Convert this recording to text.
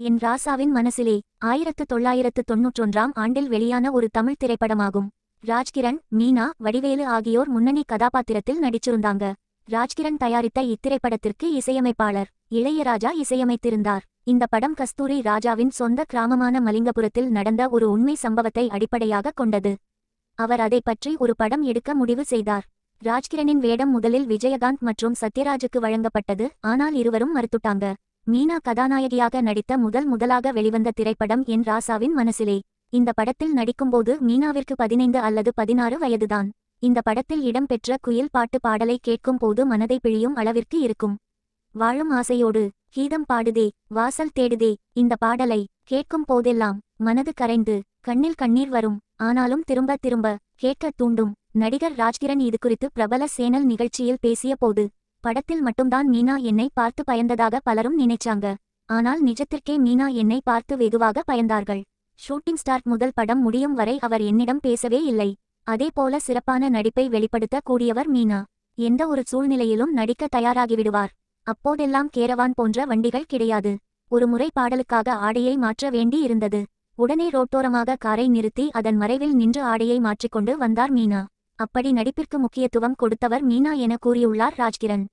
என் ராசாவின் மனசிலே ஆயிரத்து தொள்ளாயிரத்து தொன்னூற்றொன்றாம் ஆண்டில் வெளியான ஒரு தமிழ் திரைப்படமாகும். ராஜ்கிரண் மீனா வடிவேலு ஆகியோர் முன்னணி கதாபாத்திரத்தில் நடிச்சிருந்தாங்க. ராஜ்கிரண் தயாரித்த இத்திரைப்படத்திற்கு இசையமைப்பாளர் இளையராஜா இசையமைத்திருந்தார். இந்த படம் கஸ்தூரி ராஜாவின் சொந்த கிராமமான மலிங்கபுரத்தில் நடந்த ஒரு உண்மை சம்பவத்தை அடிப்படையாக கொண்டது. அவர் அதை பற்றி ஒரு படம் எடுக்க முடிவு செய்தார். ராஜ்கிரனின் வேடம் முதலில் விஜயகாந்த் மற்றும் சத்யராஜுக்கு வழங்கப்பட்டது ஆனால் இருவரும் மறுத்துட்டாங்க. மீனா கதாநாயகியாக நடித்த முதல் முதலாக வெளிவந்த திரைப்படம் என் ராசாவின் மனசிலே. இந்த படத்தில் நடிக்கும்போது மீனாவிற்கு பதினைந்து அல்லது பதினாறு வயதுதான். இந்த படத்தில் இடம்பெற்ற குயில் பாட்டு பாடலை கேட்கும் போது மனதை பிழியும் அளவிற்கு இருக்கும். வாழும் ஆசையோடு கீதம் பாடுதே வாசல் தேடுதே இந்த பாடலை கேட்கும் போதெல்லாம் மனது கரைந்து கண்ணில் கண்ணீர் வரும். ஆனாலும் திரும்ப திரும்ப கேட்க தூண்டும். நடிகர் ராஜ்கிரண் இது குறித்து பிரபல சேனல் நிகழ்ச்சியில் பேசிய போது படத்தில் மட்டும்தான் மீனா என்னை பார்த்து பயந்ததாக பலரும் நினைச்சாங்க. ஆனால் நிஜத்திற்கே மீனா என்னை பார்த்து வெகுவாக பயந்தார்கள். ஷூட்டிங் ஸ்டார்ட் முதல் படம் முடியும் வரை அவர் என்னிடம் பேசவே இல்லை. அதேபோல சிறப்பான நடிப்பை வெளிப்படுத்த கூடியவர் மீனா. எந்த ஒரு சூழ்நிலையிலும் நடிக்க தயாராகிவிடுவார். அப்போதெல்லாம் கேரவான் போன்ற வண்டிகள் கிடையாது. ஒரு முறை பாடலுக்காக ஆடையை மாற்ற வேண்டி இருந்தது. உடனே ரோட்டோரமாக காரை நிறுத்தி அதன் மறைவில் நின்று ஆடையை மாற்றிக்கொண்டு வந்தார் மீனா. அப்படி நடிப்பிற்கு முக்கியத்துவம் கொடுத்தவர் மீனா என கூறியுள்ளார் ராஜ்கிரண்.